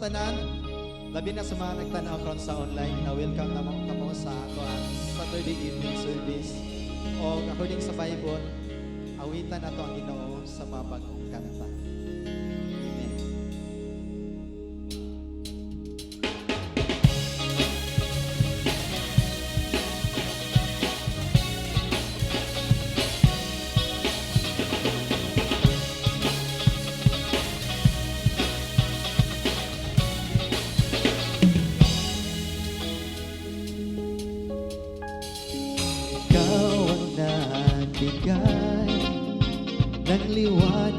tanan, labi na sa mga nagtanaw karon sa online na welcome na mga kamo sa ato ang ah, Saturday evening service. O according sa Bible, awitan na to ang Ginoo sa mga bagong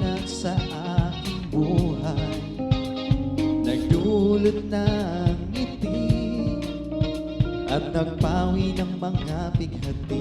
at sa aking buhay. Nagdulot ng ngiti At nagpawi ng mga pighati.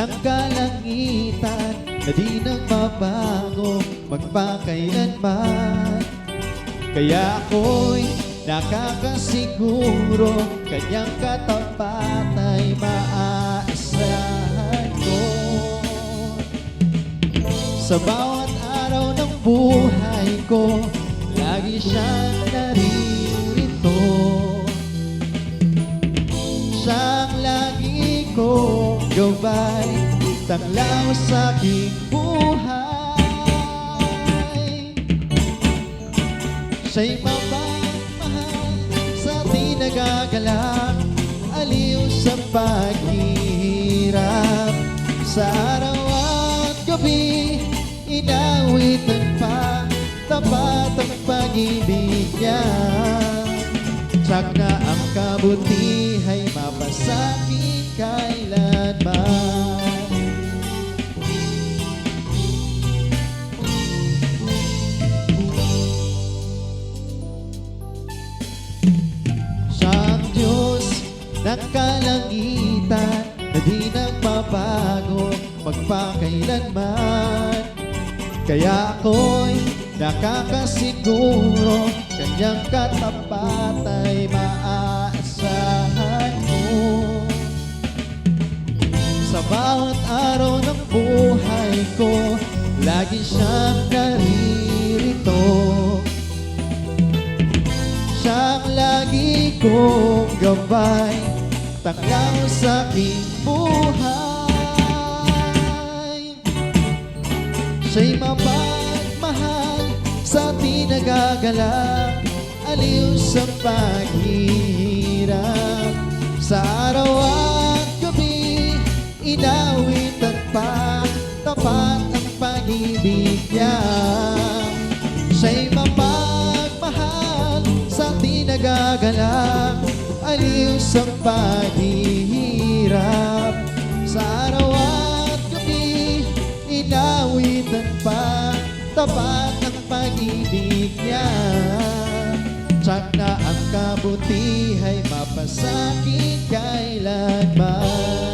Ng kalangitan na di nang mabago magpakailanman. Kaya ako'y nakakasiguro kanyang katapat ay maaasahan ko. Sa bawat araw ng buhay ko, lagi siyang naririto. Siyang lagi kong gabay, tanglaw sa aking buhay. Siya'y mapagmahal sa di aliw sa paghihirap. Sa araw at gabi, inawitan pa, tapat ang pag-ibig niya. Tsak na ang kabutihay mapasakin kailanman. Siyang Diyos ng kalangitan na di nagbabago magpakailanman. Kaya ako'y nakakasiguro kanyang katapat ay maaasahan bawat araw ng buhay ko, lagi siyang naririto. Siyang lagi kong gabay Tanglaw sa aking buhay Siya'y mapagmahal sa di nagagalak Aliw sa paghihirap Sa araw pag-ibig niya Siya'y mapagmahal sa di Aliw sa paghihirap. Sa araw at gabi Inawitan pa. Tapat ang pag-ibig niya. Tsak na ang kabutihay Mapasakit kailanman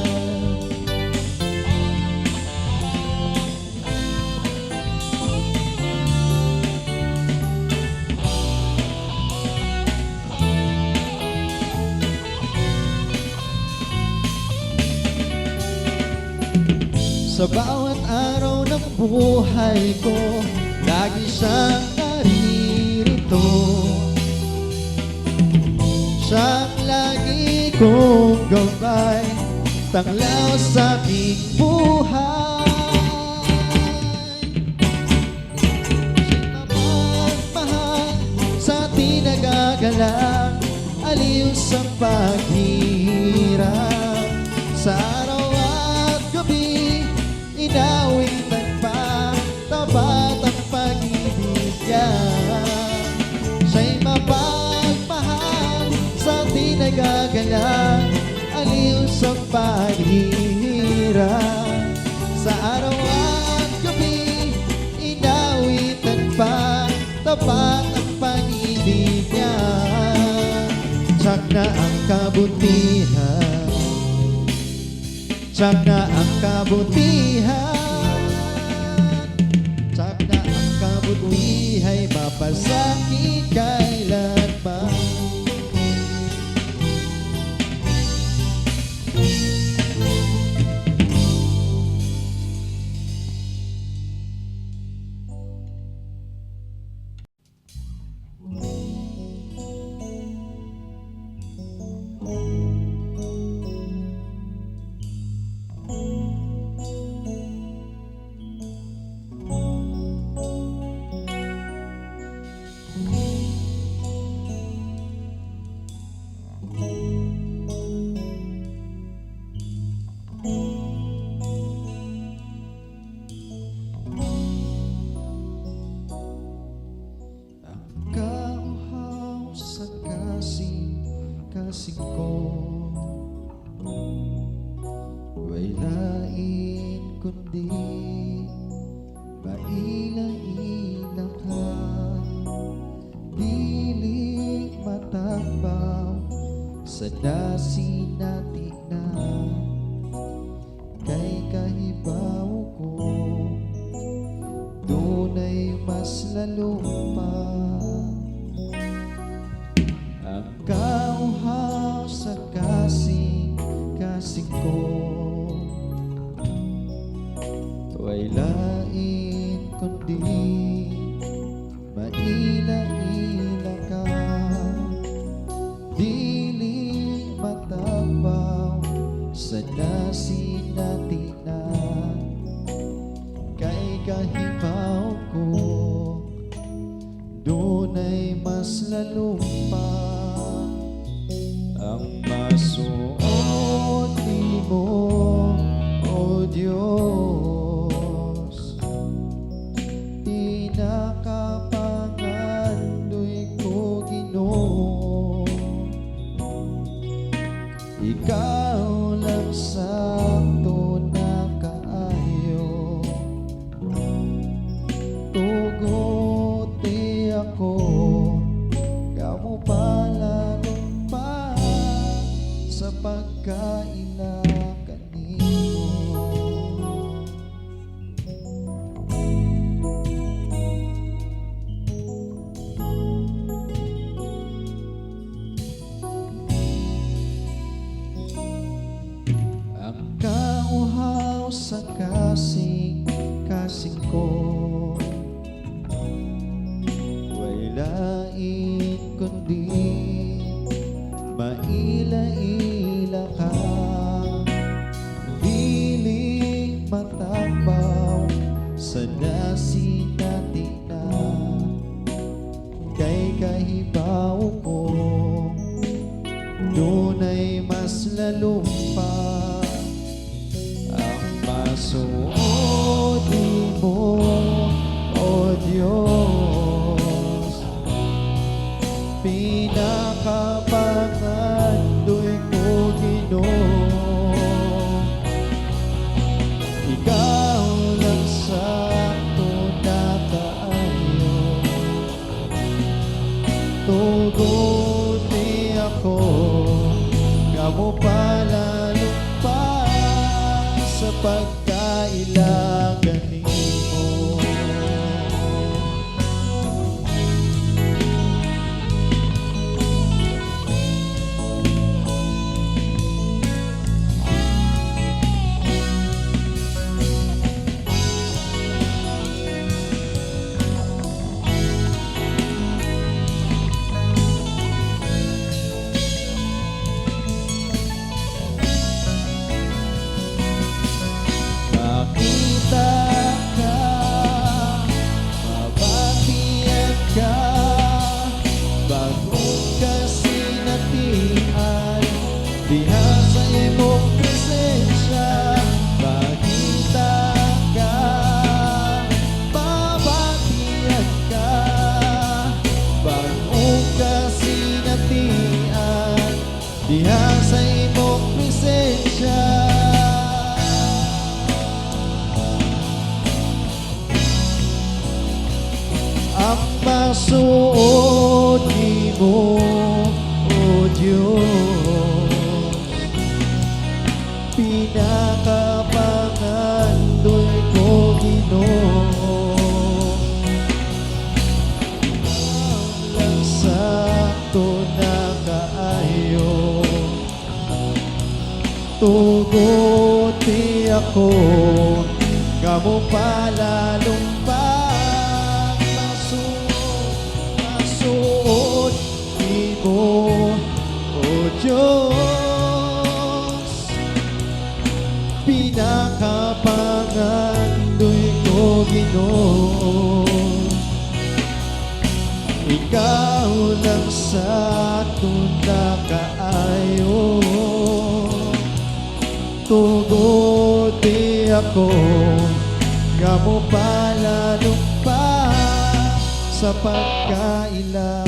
Sa bawat araw ng buhay ko Lagi siyang naririto. Siyang lagi kong gabay Tanglaw sa aking buhay. Nagagalang Aliw sa paghirap Nagagalang Aliw sa paghihirap Sa araw at gabi Inawitan pa Tapat ang pag-ibig niya. Tsak na ang kabutihan. Tsak na ang kabutihan. Tsak na ang kabutihay Mapasakit kailanman Sa nasinati guy. la lupa. diha sa imong presensya. Ang masuod ni mo. ako Kamu pa lalong pagmasuot Masuot di mo O oh Diyos Pinakapangandoy ko Ginoo Ikaw lang sa tundakan ako Kamu pala lumpa sa pagkailan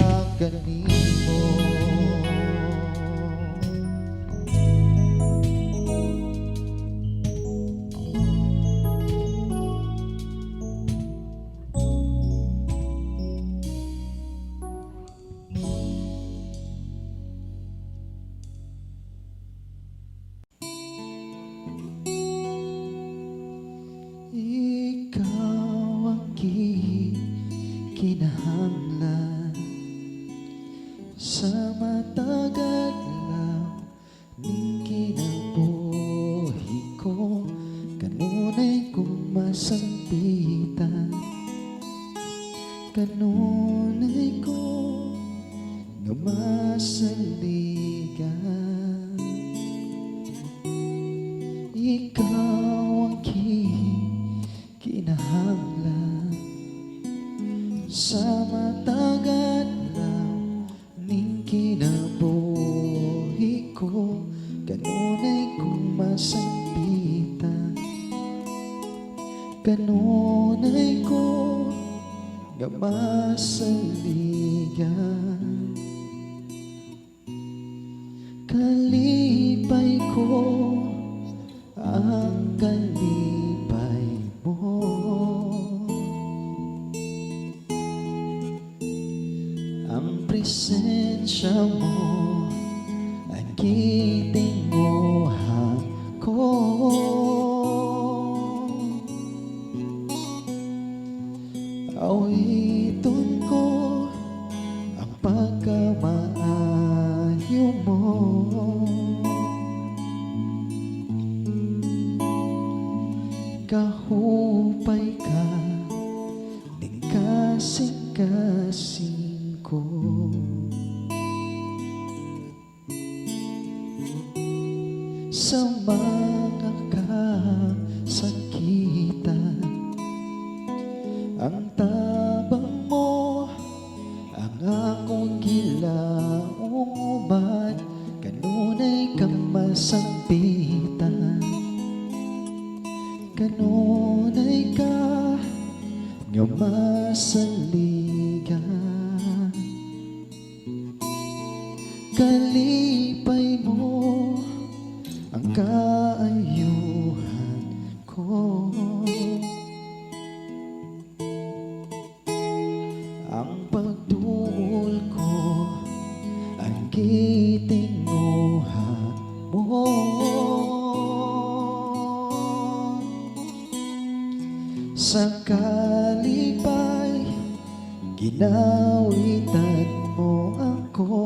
ako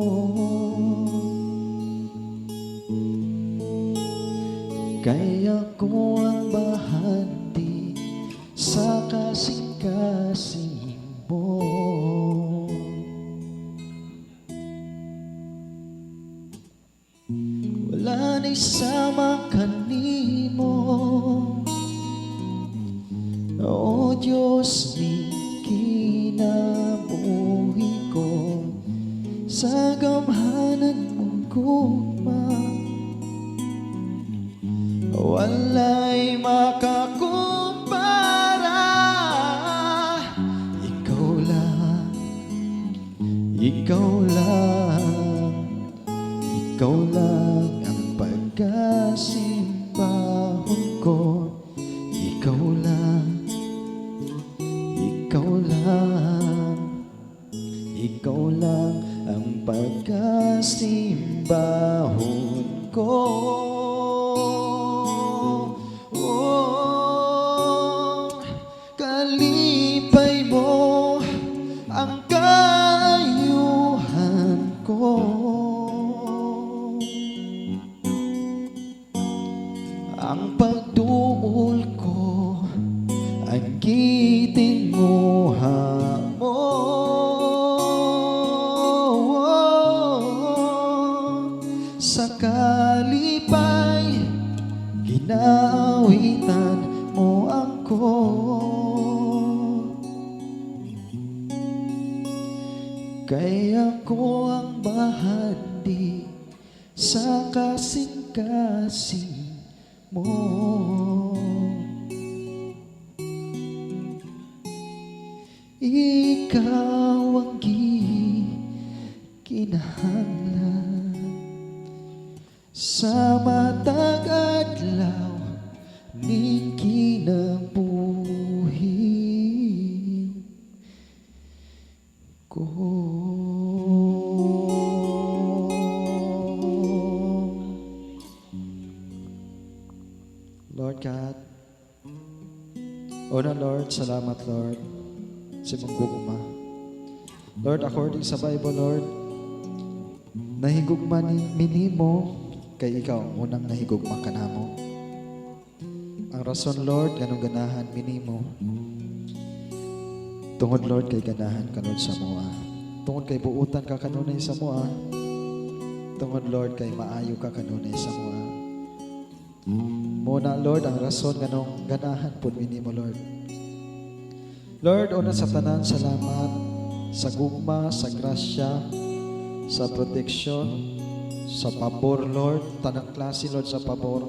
Kaya ko Ikaw lang Ikaw lang ang pagkasimbahon salamat Lord sa mong gugma. Lord, according sa Bible, Lord, nahigugma ni minimo kay ikaw ang unang nahigugma ka namo. Ang rason, Lord, ganong ganahan minimo. Tungod, Lord, kay ganahan ka, Lord, sa mua. Tungod kay buutan ka kanunay sa mua. tungod Lord kay maayo ka kanunay sa mua. Muna Lord ang rason nganong ganahan pud mi nimo Lord. Lord, una sa tanan salamat sa gugma, sa grasya, sa proteksyon, sa pabor Lord, tanang klase Lord sa pabor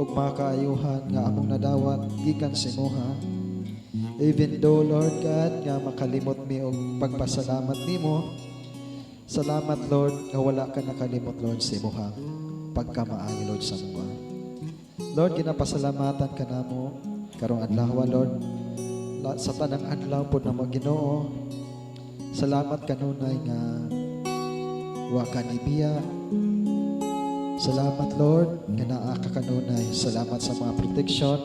ug mga kaayuhan nga among nadawat gikan sa imuha. Even though Lord God nga makalimot mi og pagpasalamat nimo, salamat Lord nga wala ka nakalimot Lord sa imuha pagkamaayo Lord sa mga. Lord, ginapasalamatan ka namo karong adlaw Lord. Sa tanang adlaw po na mo Ginoo. Salamat kanunay nga wa ka nibiya. Salamat Lord nga naa ka kanunay. Salamat sa mga protection.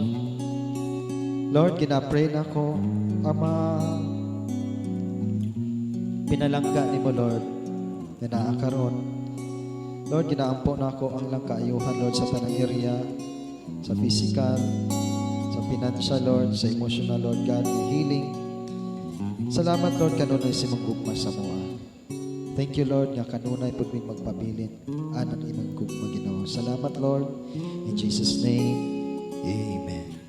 Lord, ginapray na ko ama pinalangga nimo Lord nga naa karon. Lord, ginaampo na ako ang lang kaayuhan Lord sa tanang area sa physical, sa financial, Lord, sa emotional, Lord God, sa healing. Salamat, Lord, kanunay si mong gugma sa mua. Thank you, Lord, nga kanunay po ming magpabilin. Anan imong gugma, Ginoo. Salamat, Lord. In Jesus' name, Amen.